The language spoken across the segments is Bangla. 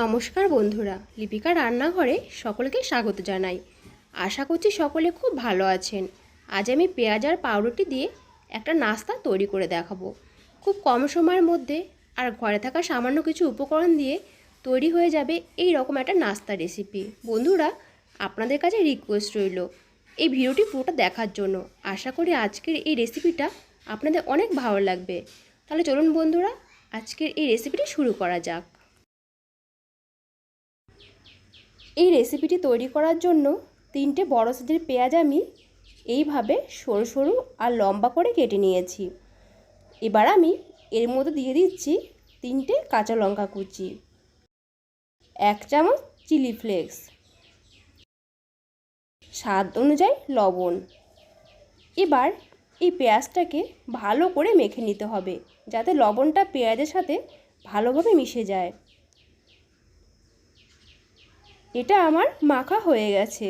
নমস্কার বন্ধুরা, লিপিকা রান্নাঘরে সকলকে স্বাগত জানাই। আশা করছি সকলে খুব ভালো আছেন। আজ আমি পেঁয়াজ আর পাউরুটি দিয়ে একটা নাস্তা তৈরি করে দেখাবো। খুব কম সময়ের মধ্যে আর ঘরে থাকা সামান্য কিছু উপকরণ দিয়ে তৈরি হয়ে যাবে এই রকম একটা নাস্তা রেসিপি। বন্ধুরা, আপনাদের কাছে রিকোয়েস্ট রইল এই ভিডিওটি পুরোটা দেখার জন্য। আশা করি আজকের এই রেসিপিটা আপনাদের অনেক ভালো লাগবে। তাহলে চলুন বন্ধুরা, আজকের এই রেসিপিটি শুরু করা যাক। এই রেসিপিটি তৈরি করার জন্য তিনটে বড় সাইজের পেঁয়াজ আমি এইভাবে সরু সরু আর লম্বা করে কেটে নিয়েছি। এবার আমি এর মধ্যে দিয়ে দিচ্ছি তিনটে কাঁচা লঙ্কা কুচি, এক চামচ চিলি ফ্লেক্স স্বাদ অনুযায়ী লবণ। এবার এই পেঁয়াজটাকে ভালো করে মেখে নিতে হবে যাতে লবণটা পেঁয়াজের সাথে ভালোভাবে মিশে যায়। এটা আমার মাখা হয়ে গেছে।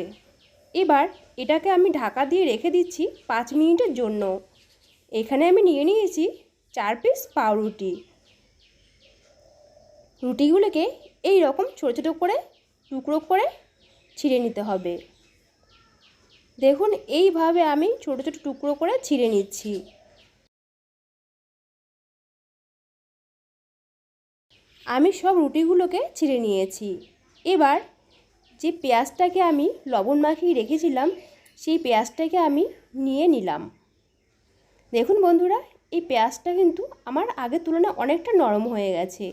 এবার এটাকে আমি ঢাকা দিয়ে রেখে দিচ্ছি পাঁচ মিনিটের জন্য। এখানে আমি নিয়ে নিয়েছি চার পিস পাউরুটি। রুটিগুলোকে এই রকম ছোটো ছোটো করে, টুকরো করে ছিঁড়ে নিতে হবে। দেখুন, এইভাবে আমি ছোটো ছোটো টুকরো করে ছিঁড়ে নিচ্ছি। আমি সব রুটিগুলোকে ছিঁড়ে নিয়েছি। এবার যে পেঁয়াজটাকে আমি লবণ মাখিয়ে রেখেছিলাম, সেই পেঁয়াজটাকে আমি নিয়ে নিলাম। দেখুন বন্ধুরা, এই পেঁয়াজটা কিন্তু আমার আগের তুলনায় অনেকটা নরম হয়ে গেছে।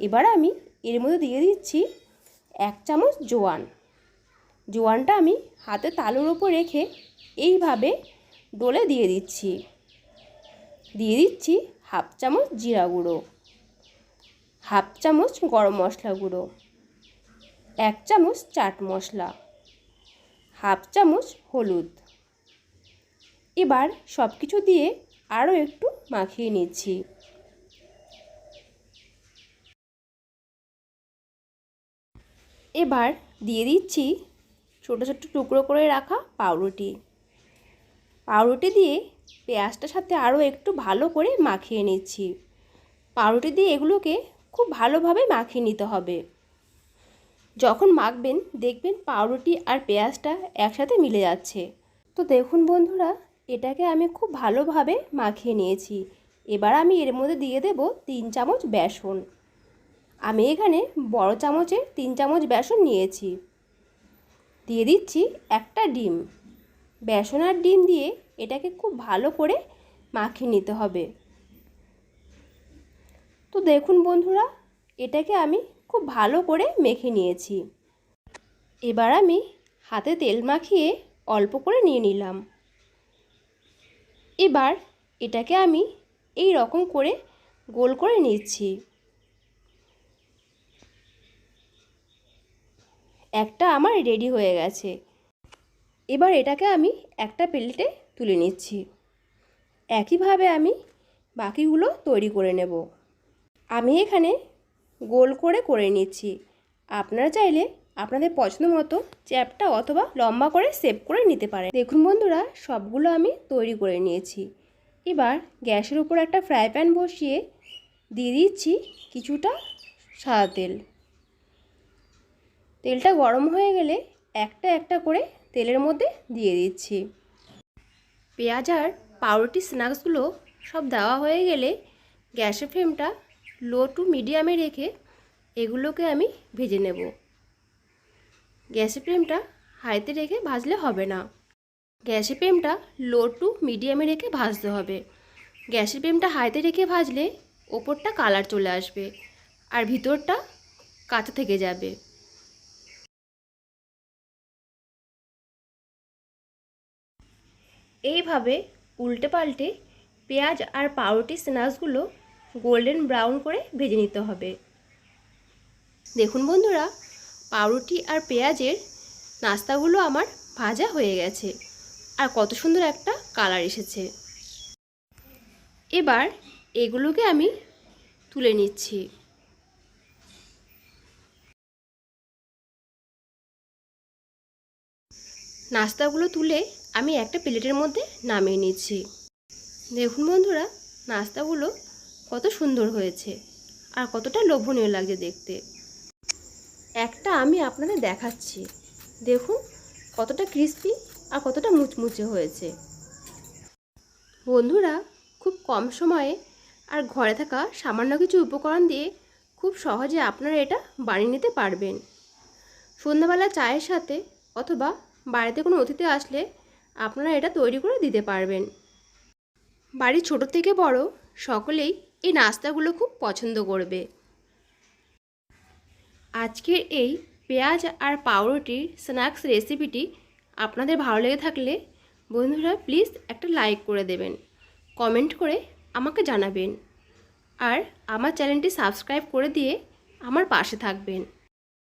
এবার আমি এর মধ্যে দিয়ে দিচ্ছি এক চামচ জোয়ান। জোয়ানটা আমি হাতে তালুর ওপর রেখে এইভাবে ডোলে দিয়ে দিচ্ছি। দিয়ে দিচ্ছি হাফ চামচ জিরা গুঁড়ো, হাফ চামচ গরম মশলা গুঁড়ো। এক চামচ চাট মশলা, হাফ চামচ হলুদ। এবার সব কিছু দিয়ে আরও একটু মাখিয়ে নিচ্ছি। এবার দিয়ে দিচ্ছি ছোটো ছোটো টুকরো করে রাখা পাউরুটি। পাউরুটি দিয়ে পেঁয়াজটার সাথে আরও একটু ভালো করে মাখিয়ে নিচ্ছি। পাউরুটি দিয়ে এগুলোকে খুব ভালোভাবে মাখিয়ে নিতে হবে। যখন মাখবেন, দেখবেন পাউরুটি আর পেঁয়াজটা একসাথে মিলে যাচ্ছে। তো দেখুন বন্ধুরা, এটাকে আমি খুব ভালোভাবে মাখিয়ে নিয়েছি। এবার আমি এর মধ্যে দিয়ে দেব তিন চামচ বেসন। আমি এখানে বড় চামচের তিন চামচ বেসন নিয়েছি। দিয়ে দিচ্ছি একটা ডিম। বেসন আর ডিম দিয়ে এটাকে খুব ভালো করে মাখিয়ে নিতে হবে। তো দেখুন বন্ধুরা, এটাকে আমি খুব ভালো করে মেখে নিয়েছি। এবার আমি হাতে তেল মাখিয়ে অল্প করে নিয়ে নিলাম। এবার এটাকে আমি এই রকম করে গোল করে নিচ্ছি। একটা আমার রেডি হয়ে গেছে। এবার এটাকে আমি একটা প্লেটে তুলে নিচ্ছি। একইভাবে আমি বাকিগুলো তৈরি করে নেব। আমি এখানে গোল করে করে নিচ্ছি। আপনারা চাইলে আপনাদের পছন্দ মতো চ্যাপটা অথবা লম্বা করে সেভ করে নিতে পারেন। দেখুন বন্ধুরা, সবগুলো আমি তৈরি করে নিয়েছি। এবার গ্যাসের উপর একটা ফ্রাই প্যান বসিয়ে দিয়ে দিচ্ছি কিছুটা সাদা তেল। তেলটা গরম হয়ে গেলে একটা একটা করে তেলের মধ্যে দিয়ে দিচ্ছি। পেঁয়াজ আর পাউরুটি স্ন্যাক্সগুলো সব দেওয়া হয়ে গেলে গ্যাসের ফ্লেমটা লো টু মিডিয়ামে রেখে এগুলোকে আমি ভেজে নেব। গ্যাসের ফ্লেমটা হাইতে রেখে ভাজলে হবে না। গ্যাসের ফ্লেমটা লো টু মিডিয়ামে রেখে ভাজতে হবে। গ্যাসের ফ্লেমটা হাইতে রেখে ভাজলে ওপরটা কালার চলে আসবে আর ভিতরটা কাঁচা থেকে যাবে। এইভাবে উল্টে পাল্টে পেঁয়াজ আর পাউরুটি স্ন্যাক্সগুলো গোল্ডেন ব্রাউন করে ভেজে নিতে হবে। দেখুন বন্ধুরা, পাউরুটি আর পেঁয়াজের নাস্তাগুলো আমার ভাজা হয়ে গেছে আর কত সুন্দর একটা কালার এসেছে। এবার এগুলোকে আমি তুলে নিচ্ছি। নাস্তাগুলো তুলে আমি একটা প্লেটের মধ্যে নামিয়ে নিচ্ছি। দেখুন বন্ধুরা, নাস্তাগুলো কত সুন্দর হয়েছে। আর কতটা লোভনীয় লাগছে দেখতে। একটা আমি আপনাদের দেখাচ্ছি। দেখুন, কতটা ক্রিস্পি আর কতটা মুচমুচে হয়েছে। বন্ধুরা, খুব কম সময়ে আর ঘরে থাকা সামান্য কিছু উপকরণ দিয়ে খুব সহজে আপনারা এটা বানিয়ে নিতে পারবেন। সন্ধ্যাবেলা চায়ের সাথে অথবা বাড়িতে কোনো অতিথি আসলে আপনারা এটা তৈরি করে দিতে পারবেন। বাড়ির ছোট থেকে বড় সকলেই এই নাস্তাগুলো খুব পছন্দ করবে। আজকের এই পেঁয়াজ আর পাউরুটির স্ন্যাক্স রেসিপিটি আপনাদের ভালো লেগে থাকলে বন্ধুরা প্লিজ একটা লাইক করে দেবেন, কমেন্ট করে আমাকে জানাবেন, আর আমার চ্যানেলটি সাবস্ক্রাইব করে দিয়ে আমার পাশে থাকবেন।